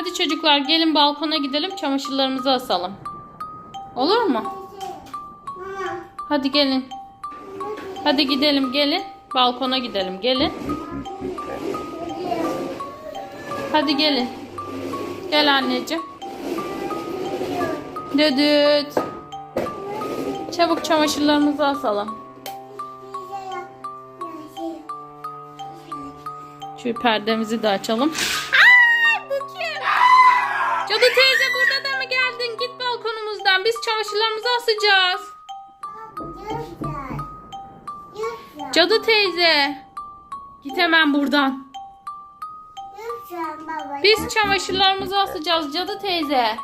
Hadi çocuklar gelin balkona gidelim çamaşırlarımızı asalım. Olur mu? Hadi gelin. Hadi gidelim gelin. Balkona gidelim gelin. Hadi gelin. Gel anneciğim. Düdüt. Çabuk çamaşırlarımızı asalım. Şu perdemizi de açalım. Cadı teyze burada da mı geldin? Git balkonumuzdan. Biz çamaşırlarımızı asacağız. Cadı teyze. Git hemen buradan. Biz çamaşırlarımızı asacağız cadı teyze.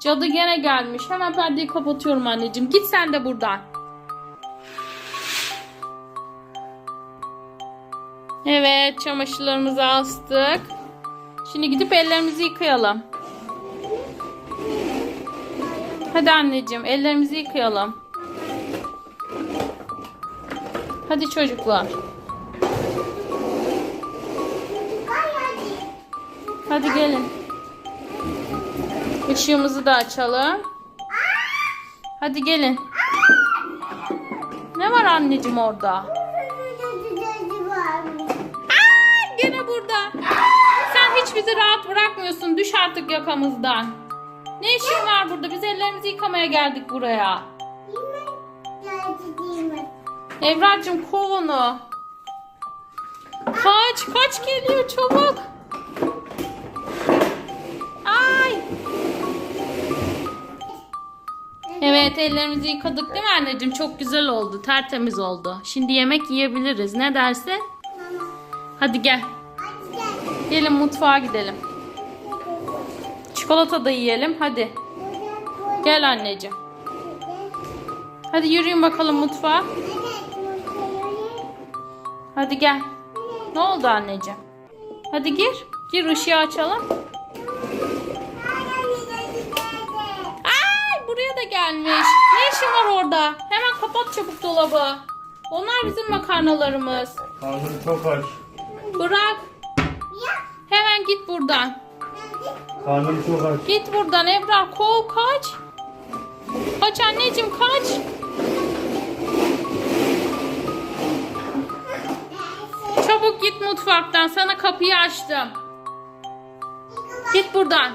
Cadı gene gelmiş. Hemen perdeyi kapatıyorum anneciğim. Git sen de buradan. Evet çamaşırlarımızı astık. Şimdi gidip ellerimizi yıkayalım. Hadi anneciğim ellerimizi yıkayalım. Hadi çocuklar. Hadi gelin. Işığımızı da açalım. Hadi gelin. Ne var anneciğim orada? Aa, gene burada. Bizi rahat bırakmıyorsun. Düş artık yakamızdan. Ne işin var burada? Biz ellerimizi yıkamaya geldik buraya. Evracığım kov onu. Kaç, kaç geliyor çabuk. Ay. Evet ellerimizi yıkadık değil mi anneciğim? Çok güzel oldu. Tertemiz oldu. Şimdi yemek yiyebiliriz. Ne dersin? Hadi gel. Gelin mutfağa gidelim. Çikolata da yiyelim. Hadi. Gel anneciğim. Hadi yürüyün bakalım mutfağa. Hadi gel. Ne oldu anneciğim? Hadi gir. Gir ışığı açalım. Ay buraya da gelmiş. Ne işin var orada? Hemen kapat çabuk dolabı. Onlar bizim makarnalarımız. Karnım çok aç. Bırak. Hemen git buradan. Karnım çok aç. Git buradan Ebrar. Kov kaç. Kaç anneciğim kaç. Çabuk git mutfaktan. Sana kapıyı açtım. Git buradan.